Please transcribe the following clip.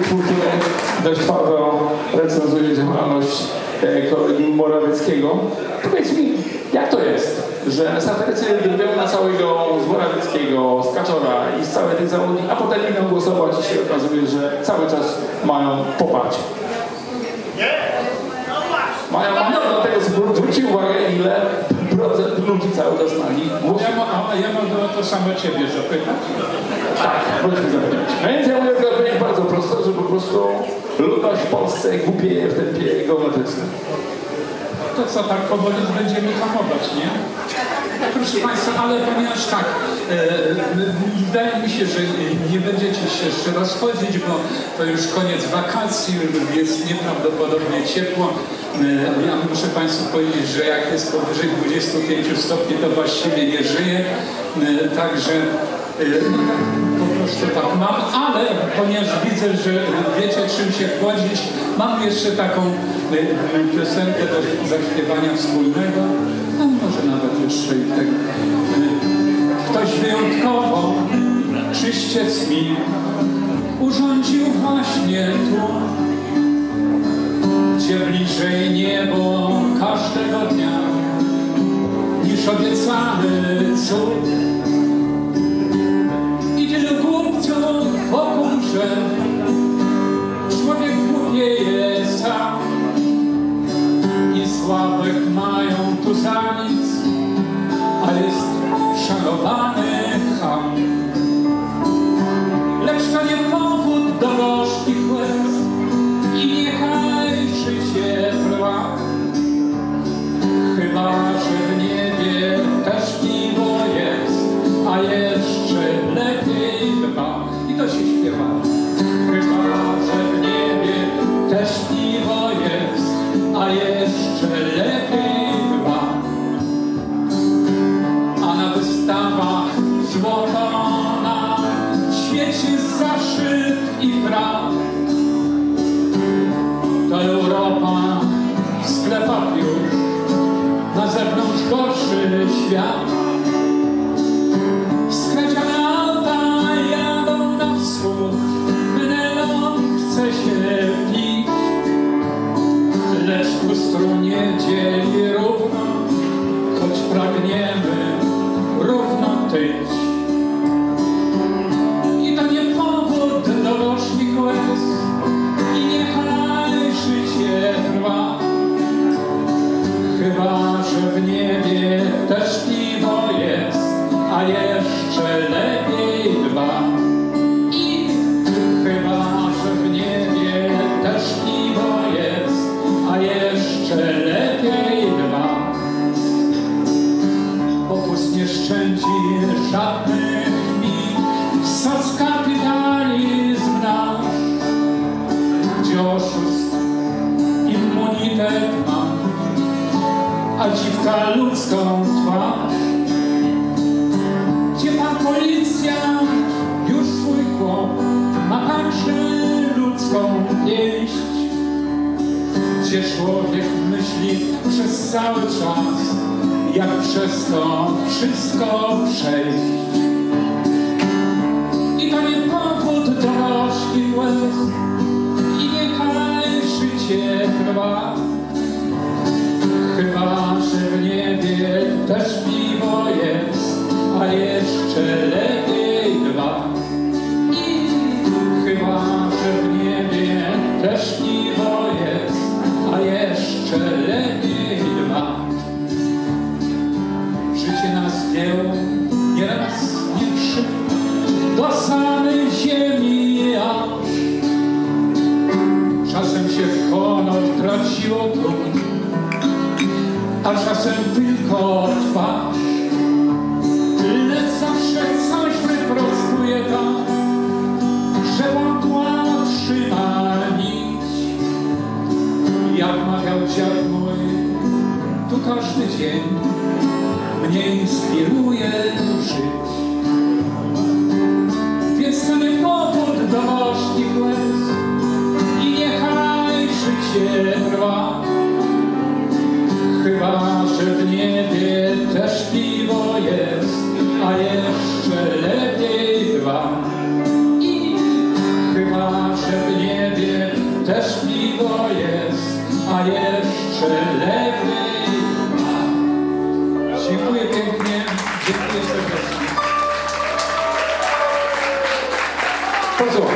który dość twardo recenzuje działalność e, kolegi Morawieckiego. Powiedz mi, jak to jest, że satyrycy drwią na całego z Morawieckiego, z Kaczora i z całej tej załógi, a potem idą głosować i się okazuje, że cały czas mają poparcie. Mają, mają dlatego zwróćcie uwagę, ile procent ludzi cały czas na nich głosuje. Ja, ma, a ja mogę o to samo ciebie zapytać. Tak, proszę zapytać. No więc ja mówię prostu ludność w Polsce głupieje w tempie geometrycznym. To co, tak powoli będziemy hamować, nie? Proszę Państwa, ale ponieważ tak, e, wydaje mi się, że nie będziecie się jeszcze rozchodzić, bo to już koniec wakacji, jest nieprawdopodobnie ciepło. E, ja muszę Państwu powiedzieć, że jak jest powyżej 25 stopni, to właściwie nie żyje. E, także e, no tak, po prostu tak mam, ale ponieważ widzę, że wiecie czym się chłodzić, mam jeszcze taką e, piosenkę do zaśpiewania wspólnego, a może nawet jeszcze i tak. e, Ktoś wyjątkowo, czyściec mi, urządził właśnie tu, gdzie bliżej niebo każdego dnia niż obiecany cud. To się śpiewa. Chyba, że w niebie też piwo jest, a jeszcze lepiej dwa. A na wystawach złoto na świecie zaszyt i praw. To Europa w sklepach już, na zewnątrz gorszy świat. I to nie powód do gorzkich łez, i niechaj życie trwa. Chyba, że w niebie też piwo jest, a jeszcze Szczędzi żadnych mi, sockapitalizm nasz, gdzie oszust immunitet ma, a dziwka ludzką twarz. Gdzie pan policjant? Już swój kłop ma także ludzką pięść, gdzie człowiek myśli przez cały czas, jak przez to wszystko przejść. I to nie powód do gorzkich łez, i niechaj życie trwa. Chyba, że w niebie też piwo jest, a jeszcze lepiej Wzięło nieraz, nie trzy, do samej ziemi aż. Czasem się w honor traciło trup, a czasem tylko twarz. Lecz zawsze coś wyprostuje tak, że wątła trzyma nić. Jak mawiał dziad mój, tu każdy dzień mnie inspiruje żyć. Więc stanę powód do morznych łez i niechaj życie trwa. Chyba, że w niebie też piwo jest, a jeszcze lepiej dwa. I chyba, że w niebie też piwo jest, a jeszcze lepiej dziękuję serdecznie. To co?